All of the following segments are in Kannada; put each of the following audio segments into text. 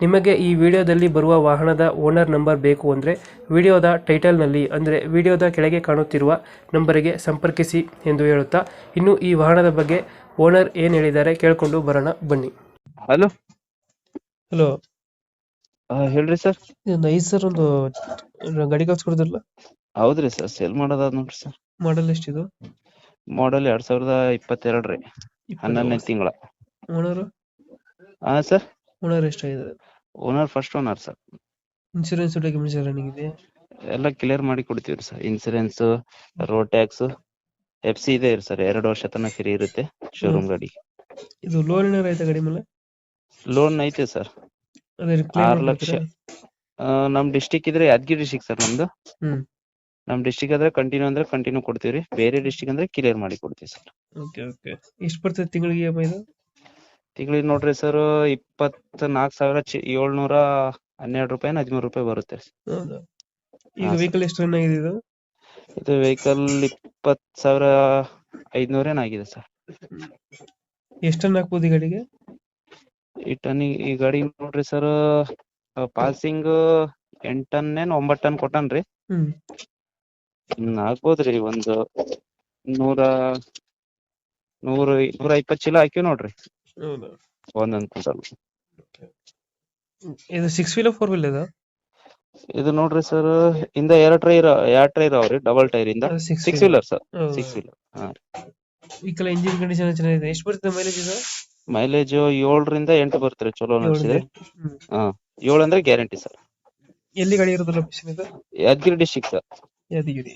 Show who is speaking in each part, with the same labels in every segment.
Speaker 1: ನಿಮಗೆ ಈ ವಿಡಿಯೋದಲ್ಲಿ ಬರುವ ವಾಹನದ ಓನರ್ ನಂಬರ್ ಬೇಕು ಅಂದರೆ ವಿಡಿಯೋದ ಟೈಟಲ್ನಲ್ಲಿ ಅಂದರೆ ವಿಡಿಯೋದ ಕೆಳಗೆ ಕಾಣುತ್ತಿರುವ ನಂಬರಿಗೆ ಸಂಪರ್ಕಿಸಿ ಎಂದು ಹೇಳುತ್ತಾ ಇನ್ನು ಈ ವಾಹನದ ಬಗ್ಗೆ ಓನರ್ ಏನು ಹೇಳಿದ್ದಾರೆ ಕೇಳಿಕೊಂಡು ಬರೋಣ ಬನ್ನಿ.
Speaker 2: ಹಲೋ.
Speaker 1: ಹಲೋ.
Speaker 2: ಹೇಳ್ರಿ ಸರ್.
Speaker 1: ಒಂದು ಐದು ಸರ್ ಒಂದು ಗಾಡಿ ಕಳ್ಸ್ಕೊಡ್ತಿರಲ್ಲ?
Speaker 2: ಹೌದ್ರಿ ಸರ್ ಸೇಲ್ ಮಾಡೋದ ನೋಡ್ರಿ ಸರ್.
Speaker 1: ಮಾಡಲ್ ಎಷ್ಟಿದು?
Speaker 2: ಮಾಡಲ್ ಎರಡ್ ಸಾವಿರದ ಇಪ್ಪತ್ತೆರಡು ರೀ ಹನ್ನೊಂದನೇ ತಿಂಗಳ.
Speaker 1: ಓನರ್?
Speaker 2: ಹಾ ಸರ್.
Speaker 1: ಓನರ್ ಎಷ್ಟಾಗಿದೆ?
Speaker 2: Owner first owner sir.
Speaker 1: Insurance documents running ಇದೆ
Speaker 2: ಎಲ್ಲ ಕ್ಲಿಯರ್ ಮಾಡಿ ಕೊಡ್ತೀವಿ sir. Insurance road tax F C ಇದೆ ಸರ್. ಎರಡು ವರ್ಷ ತನಕ ಫ್ರೀ ಇರುತ್ತೆ ಶೋರೂಮ್ ಗಾಡಿ
Speaker 1: ಇದು ಲೋನ್ ಏನಾರ ಐತೆ ಗಾಡಿ ಮೇಲೆ?
Speaker 2: ಲೋನ್ ಐತೆ ಸರ್. ಆರ್ ಲಕ್ಷ. ಆ, ನಮ್ ಡಿಸ್ಟಿಕ್ ಇದ್ರೆ ಯಾದಗಿರಿ ಡಿಸ್ಟಿಕ್ ಸರ್ ನಮ್ದು.
Speaker 1: ಹ್ಮ್.
Speaker 2: ನಮ್ ಡಿಸ್ಟಿಕ್ ಆದ್ರೆ ಕಂಟಿನ್ಯೂ ಅಂದ್ರೆ ಕಂಟಿನ್ಯೂ ಕೊಡ್ತೀವಿ ರೀ ಬೇರೆ ಡಿಸ್ಟಿಕ್ ಅಂದ್ರೆ ಕ್ಲಿಯರ್ ಮಾಡಿ ಕೊಡ್ತೀವಿ ಸರ್.
Speaker 1: ಓಕೆ ಓಕೆ ಎಷ್ಟು ಬರ್ತದೆ ತಿಂಗಳಿಗೆ ಇ ಇದು?
Speaker 2: ತಿಂಗಳಿಗೆ ನೋಡ್ರಿ ಸರ್ ಇಪ್ಪತ್ ನಾಲ್ಕು ಸಾವಿರ ಏಳ್ನೂರ ಹನ್ನೆರಡು ರೂಪಾಯಿ ಹದಿಮೂರು ರೂಪಾಯಿ ಬರುತ್ತೆ.
Speaker 1: ಹೌದಾ? ಈಗ
Speaker 2: ಹಾ.
Speaker 1: ವೆಹಿಕಲ್ ಎಷ್ಟು ರನ್ ಆಗಿದೆ ಇದು?
Speaker 2: ಇದು ವೆಹಿಕಲ್ ಇಪ್ಪತ್ ಸಾವಿರ ಐದ್ನೂರ ಆಗಿದೆ ಸರ್.
Speaker 1: ಎಷ್ಟು ರನ್ ಹಾಕ್ಬೋದು ಈ ಗಾಡಿಗೆ?
Speaker 2: ಈ ಟನ್ ಈ ಗಾಡಿ ನೋಡ್ರಿ ಸರ್ ಪಾಸಿಂಗ್ ಎಂಟ್ ಟನ್ ಏನ್ ಒಂಬತ್ ಟನ್ ಕೊಟ್ಟನ್ರಿ
Speaker 1: ಹ್ಮ್.
Speaker 2: ಹ್ಮ್ ಆಗ್ಬೋದ್ರಿ ಒಂದು ನೂರ ನೂರ ನೂರ ಇಪ್ಪತ್ ಚೀಲ ಹಾಕಿವ್ ನೋಡ್ರಿ. ಒಂದೊಂದ್ ಕ್ವಿಂಟಲ್
Speaker 1: ಇದು ಸಿಕ್ಸ್ ವೀಲ್ ಫೋರ್ ವೀಲ್ ಇದು?
Speaker 2: ಇದು ನೋಡ್ರಿ ಸರ್ ಇಂದ ಎರಡ್ ಟೈರ್ ಎರಡ್ ಟೈರ್ ಅವ್ರಿ ಡಬಲ್ ಟೈರ್ ಇಂದ.
Speaker 1: Six
Speaker 2: wheeler wheeler sir six wheeler ಹಾ.
Speaker 1: ವೆಹಿಕಲ್ ಇಂಜಿನ್ ಕಂಡೀಷನ್ ಚೆನ್ನಾಗಿದೆ. ಎಷ್ಟು ಬರ್ತದೆ ಮೈಲೇಜ್ ಇದು?
Speaker 2: ಮೈಲೇಜ್ ಏಳರಿಂದ ಎಂಟು ಬರುತ್ತೆ ಚಲೋ ಅನ್ಸಿದೆ.
Speaker 1: ಹ್ಮ್.
Speaker 2: ಹಾ ಏಳು ಅಂದ್ರೆ ಗ್ಯಾರಂಟಿ ಸರ್
Speaker 1: ಎಲ್ಲಿ ಗಾಡಿ ಇರೋದು ಲೊಕೇಶನ್ ಇದು?
Speaker 2: Yadgiri district sir
Speaker 1: Yadgiri.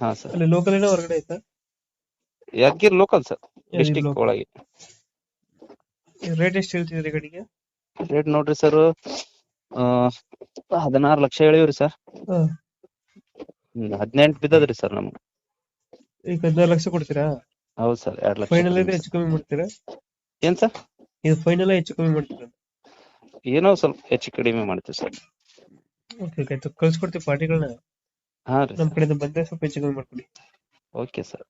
Speaker 2: ಹಾ ಸರ್
Speaker 1: ಅಲ್ಲಿ ಲೋಕಲ್ ಏನೋ ಹೊರಗಡೆ ಆಯ್ತಾ
Speaker 2: Yadgiri local sir
Speaker 1: district
Speaker 2: district
Speaker 1: local.
Speaker 2: ಒಳಗೆ.
Speaker 1: ರೇಟ್ ಎಷ್ಟು ಹೇಳ್ತಿದ್ರಿ ಗಾಡಿಗೆ
Speaker 2: ರೇಟ್ ನೋಡ್ರಿ ಸರ್ ಹದಿನಾರು ಲಕ್ಷ ಹೇಳಿವ್ರಿ ಸರ್
Speaker 1: ಹಾ.
Speaker 2: ಹದಿನೆಂಟು ಬಿದ್ದದ್ರಿ ಸರ್ ನಮ್ಗೆ.
Speaker 1: ಈಗ ಹದಿನಾರು ಲಕ್ಷ ಕೊಡ್ತೀರಾ?
Speaker 2: ಹೌದು ಸರ್ ಎರಡ್ ಲಕ್ಷ
Speaker 1: ಫೈನಲ್ ಹೆಚ್ಚು ಕಮ್ಮಿ ಮಾಡ್ತೀರಾ?
Speaker 2: ಏನ್ ಸರ್
Speaker 1: ಇದು ಫೈನಲ್ ಹೆಚ್ಚು ಕಮ್ಮಿ ಮಾಡ್ತೀರಾ?
Speaker 2: ಏನೋ ಸ್ವಲ್ಪ ಹೆಚ್ಚು ಕಡಿಮೆ ಮಾಡ್ತೀವಿ ಸರ್
Speaker 1: ಓಕೆ ಓಕೆ ಆಯ್ತು ಕಳ್ಸ್ಕೊಡ್ತೀವಿ ಪಾರ್ಟಿಗಳನ್ನ
Speaker 2: ಹಾ ರೀ
Speaker 1: ನಮ್ಮ ಕಡೆಯಿಂದ ಬಂದ್ರೆ ಸ್ವಲ್ಪ ಹೆಚ್ಚು ಕಮ್ಮಿ ಮಾಡ್ಕೊಡಿ.
Speaker 2: Okay sir